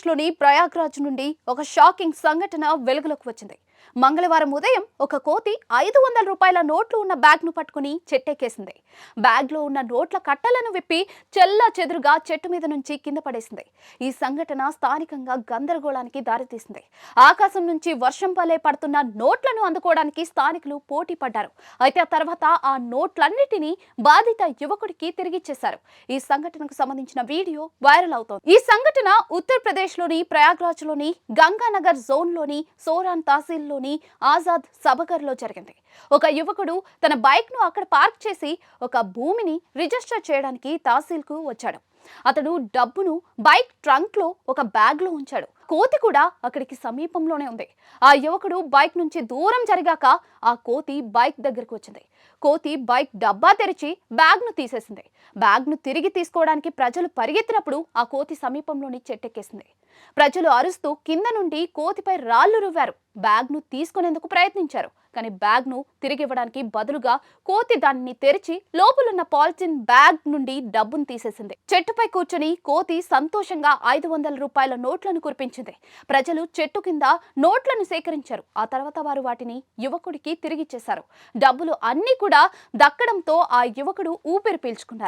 ఆంధ్రప్రదేశ్లోని ప్రయాగ్రాజ్ నుండి ఒక షాకింగ్ సంఘటన వెలుగులోకి వచ్చింది. మంగళవారం ఉదయం ఒక కోతి ఐదు వందల రూపాయల నోట్లు ఉన్న బ్యాగ్ను పట్టుకుని చెట్టెక్కేసింది. బ్యాగ్లో ఉన్న నోట్ల కట్టలను విప్పి చెల్లా చెదురుగా చెట్టు మీద నుంచి కింద పడేసింది. ఈ సంఘటన స్థానికంగా గందరగోళానికి దారితీసింది. ఆకాశం నుంచి వర్షం పలే పడుతున్న నోట్లను అందుకోవడానికి స్థానికులు పోటీ పడ్డారు. అయితే ఆ తర్వాత ఆ నోట్లన్నిటినీ బాధిత యువకుడికి తిరిగిచ్చేశారు ఈ సంఘటనకు సంబంధించిన వీడియో వైరల్ అవుతోంది. ఈ సంఘటన ఉత్తరప్రదేశ్లోని ప్రయాగ్రాజ్లోని గంగానగర్ జోన్లోని సోరాన్ తహసీల్లోని ఆజాద్ సబగర్లో జరిగింది. ఒక యువకుడు తన బైక్ను అక్కడ పార్క్ చేసి ఒక భూమిని రిజిస్టర్ చేయడానికి తహసీల్కు వచ్చాడు. అతడు డబ్బును బైక్ ట్రంక్లో ఒక బ్యాగ్లో ఉంచాడు. కోతి కూడా అక్కడికి సమీపంలోనే ఉంది. ఆ యువకుడు బైక్ నుంచి దూరం జరిగాక ఆ కోతి బైక్ దగ్గరకు వచ్చింది. కోతి బైక్ డబ్బా తెరిచి బ్యాగ్ను తీసేసింది. బ్యాగ్ను తిరిగి తీసుకోవడానికి ప్రజలు పరిగెత్తినప్పుడు ఆ కోతి సమీపంలోని చెట్టెక్కేసింది. ప్రజలు అరుస్తూ కింద నుండి కోతిపై రాళ్ళు రువ్వారు. బ్యాగ్ను తీసుకునేందుకు ప్రయత్నించారు. కానీ బ్యాగ్ను తిరిగి ఇవ్వడానికి బదులుగా కోతి దానిని తెరిచి లోపలున్న పాలిథిన్ బ్యాగ్ నుండి డబ్బును తీసేసింది. చెట్టుపై కూర్చొని కోతి సంతోషంగా ఐదు వందల రూపాయల నోట్లను కురిపించింది. ప్రజలు చెట్టు కింద నోట్లను సేకరించారు. ఆ తర్వాత వారు వాటిని యువకుడికి తిరిగిచ్చేశారు. డబ్బులు అన్నీ కూడా దక్కడంతో ఆ యువకుడు ఊపిరి పీల్చుకున్నారు.